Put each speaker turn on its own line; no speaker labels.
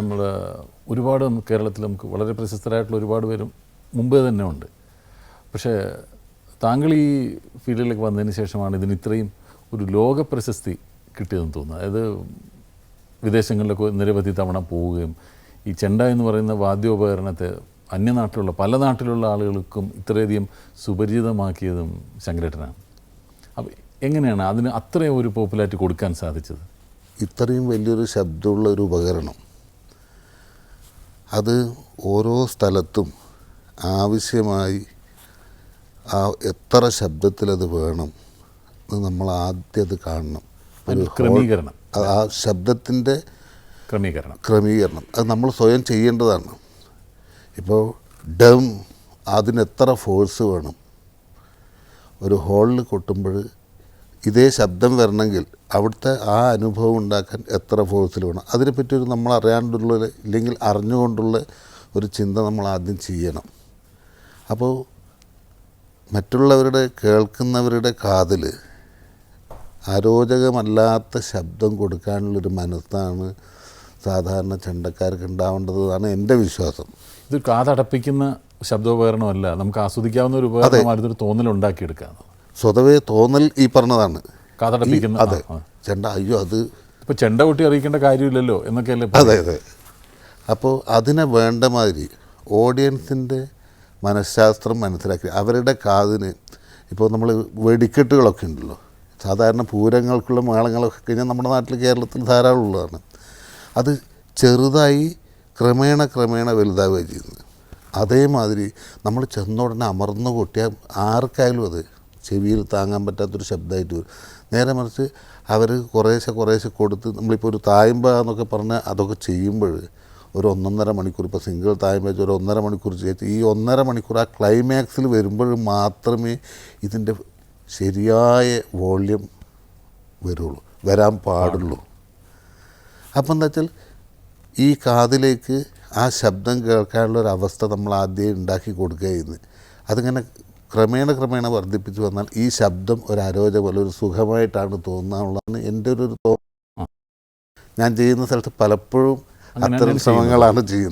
നമ്മൾ ഒരുപാട് കേരളത്തിൽ നമുക്ക് വളരെ പ്രശസ്തരായിട്ടുള്ള ഒരുപാട് പേരും മുമ്പേ തന്നെ ഉണ്ട്. പക്ഷേ താങ്കൾ ഈ ഫീൽഡിലേക്ക് വന്നതിന് ശേഷമാണ് ഇതിന് ഇത്രയും ഒരു ലോക പ്രശസ്തി കിട്ടിയതെന്ന് തോന്നുന്നത്. അതായത് വിദേശങ്ങളിലൊക്കെ നിരവധി തവണ പോവുകയും ഈ ചെണ്ട എന്ന് പറയുന്ന വാദ്യോപകരണത്തെ അന്യനാട്ടിലുള്ള പല നാട്ടിലുള്ള ആളുകൾക്കും ഇത്രയധികം സുപരിചിതമാക്കിയതും ശങ്കരേട്ടനാണ്. അപ്പോൾ എങ്ങനെയാണ് അതിന് അത്രയും ഒരു പോപ്പുലാരിറ്റി കൊടുക്കാൻ സാധിച്ചത്?
ഇത്രയും വലിയൊരു ശബ്ദമുള്ള ഒരു ഉപകരണം അത് ഓരോ സ്ഥലത്തും ആവശ്യമായി ആ എത്ര ശബ്ദത്തിലത് വേണം എന്ന് നമ്മൾ ആദ്യം അത് കാണണം.
ക്രമീകരണം.
ആ- ആ ശബ്ദത്തിന്റെ
ക്രമീകരണം.
ക്രമീകരണം. അത് നമ്മൾ സ്വയം ചെയ്യേണ്ടതാണ്. ഇപ്പോൾ ഡം അതിന് എത്ര ഫോഴ്സ് വേണം? ഒരു ഹോളിൽ കൊട്ടുമ്പോൾ ഇതേ ശബ്ദം വരണമെങ്കിൽ അവിടുത്തെ ആ അനുഭവം ഉണ്ടാക്കാൻ എത്ര ഫോഴ്സിൽ വേണം? അതിനെപ്പറ്റി ഒരു നമ്മൾ അറിയാണ്ടുള്ള ഇല്ലെങ്കിൽ അറിഞ്ഞുകൊണ്ടുള്ള ഒരു ചിന്ത നമ്മൾ ആദ്യം ചെയ്യണം. അപ്പോൾ മറ്റുള്ളവരുടെ കേൾക്കുന്നവരുടെ കാതിൽ അരോചകമല്ലാത്ത ശബ്ദം കൊടുക്കാനുള്ളൊരു മനസ്സാണ് സാധാരണ ചെണ്ടക്കാർക്ക് ഉണ്ടാവേണ്ടതാണ് എന്റെ വിശ്വാസം.
ഇത് കാതടപ്പിക്കുന്ന ശബ്ദോപകരണമല്ല. നമുക്ക് ആസ്വദിക്കാവുന്ന ഒരു ഉപകരണമായിരുന്നൊരു തോന്നലുണ്ടാക്കിയെടുക്കാം
സ്വതവേ തോന്നൽ ഈ പറഞ്ഞതാണ്.
കാതടപ്പിക്കുന്ന
അതെ. ചെണ്ട അയ്യോ അത്
ഇപ്പൊ ചെണ്ട കൊട്ടി അറിയിക്കേണ്ട കാര്യമില്ലല്ലോ എന്നൊക്കെയല്ലേ
അതെ അതെ. അപ്പോൾ അതിനെ വേണ്ട മാതിരി ഓഡിയൻസിന്റെ മനഃശാസ്ത്രം മനസ്സിലാക്കി. അവരുടെ കാതിന് ഇപ്പോൾ നമ്മൾ വെടിക്കെട്ടുകളൊക്കെ ഉണ്ടല്ലോ. സാധാരണ പൂരങ്ങൾക്കുള്ള മേളങ്ങളൊക്കെ കഴിഞ്ഞാൽ നമ്മുടെ നാട്ടിൽ കേരളത്തിൽ ധാരാളം ഉള്ളതാണ്. അത് ചെറുതായി ക്രമേണ ക്രമേണ വലുതാവുകയാണ് ചെയ്യുന്നത്. അതേമാതിരി നമ്മൾ ചെന്ന ഉടനെ അമർന്നു കൊട്ടിയാൽ ആർക്കായാലും അത് ചെവിയിൽ താങ്ങാൻ പറ്റാത്തൊരു ശബ്ദമായിട്ട് വരും. നേരെ മറിച്ച് അവർ കുറേശ്ശെ കുറേശ്ശെ കൊടുത്ത് നമ്മളിപ്പോൾ ഒരു തായ്മ എന്നൊക്കെ പറഞ്ഞാൽ അതൊക്കെ ചെയ്യുമ്പോൾ ഒരു ഒന്നൊന്നര മണിക്കൂർ ഇപ്പോൾ സിംഗിൾ തായ്മ വെച്ച് ഒരു ഒന്നര മണിക്കൂർ ചെയ്ത് ഈ ഒന്നര മണിക്കൂർ ആ ക്ലൈമാക്സിൽ വരുമ്പോൾ മാത്രമേ ഇതിന്റെ ശരിയായ വോള്യം വരുള്ളൂ വരാൻ പാടുള്ളൂ. അപ്പം എന്താ വെച്ചാൽ ഈ കാതിലേക്ക് ആ ശബ്ദം കേൾക്കാനുള്ള ഒരു അവസ്ഥ നമ്മൾ ആദ്യം ഉണ്ടാക്കി കൊടുക്കുക ചെയ്യുന്നത് അതിങ്ങനെ ക്രമേണ ക്രമേണ വർദ്ധിപ്പിച്ചു വന്നാൽ ഈ ശബ്ദം ഒരു അരോച പോലെ ഒരു സുഖമായിട്ടാണ് തോന്നാനുള്ളതാണ് എന്റെ ഒരു ഞാൻ ചെയ്യുന്ന സ്ഥലത്ത് പലപ്പോഴും അത്തരം ശ്രമങ്ങളാണ് ചെയ്യുന്നത്.